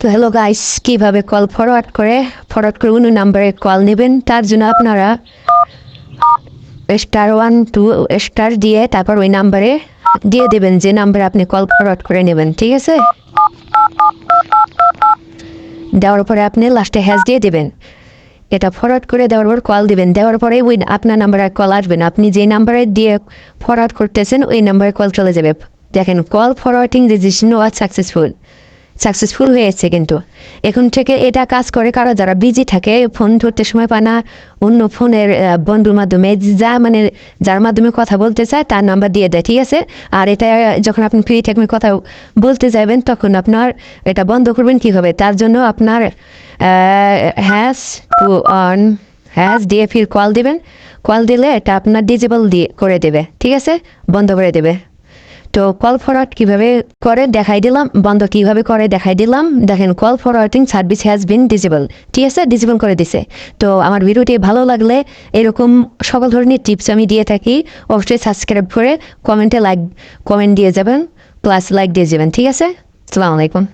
তো hello guys কীভাবে call forward করে? ফরওয়ার্ড করে অন্য নাম্বারে কল নেবেন। তার জন্য আপনারা স্টার ওয়ান টু স্টার দিয়ে তারপর ওই নাম্বারে দিয়ে দেবেন যে নাম্বারে আপনি কল ফরওয়ার্ড করে নেবেন, ঠিক আছে? দেওয়ার পরে আপনি লাস্টে হ্যাশ দিয়ে দেবেন। এটা ফরওয়ার্ড করে দেওয়ার পর কল দিবেন। দেওয়ার পরে ওই আপনার নাম্বারে কল আসবেন আপনি যে নাম্বারে দিয়ে ফরওয়ার্ড করতেছেন, ওই নাম্বারে কল চলে যাবে। দেখেন call forwarding registration was successful successful হয়েছে কিন্তু। এখন থেকে এটা কাজ করে কারও যারা বিজি থাকে ফোন ধরতে সময় পায় না, অন্য ফোনের বন্ধুর মাধ্যমে, যা মানে যার মাধ্যমে কথা বলতে চায়, তার নাম্বার দিয়ে দেয়, ঠিক আছে? আর এটা যখন আপনি ফ্রি থাকবেন, কথা বলতে যাবেন, তখন আপনার এটা বন্ধ করবেন কী হবে তার জন্য আপনার হ্যাশ টু অন হ্যাশ দিয়ে ফির কল দিবেন। কল দিলে এটা আপনার ডিজেবল দিয়ে করে দেবে, ঠিক আছে? বন্ধ করে দেবে। তো কল ফরওয়ার্ড কীভাবে করে দেখাই দিলাম? বন্ধ কীভাবে করে দেখাই দিলাম? দেখেন call forwarding service has been disable ঠিক আছে? ডিজেবল করে দিছে। তো আমার ভিডিওটি ভালো লাগলে এরকম সকল ধরনের টিপস আমি দিয়ে থাকি। অবশ্যই সাবস্ক্রাইব করে কমেন্টে লাইক কমেন্ট দিয়ে যাবেন প্লাস লাইক দিয়ে যাবেন। ঠিক আছে? আসসালামু আলাইকুম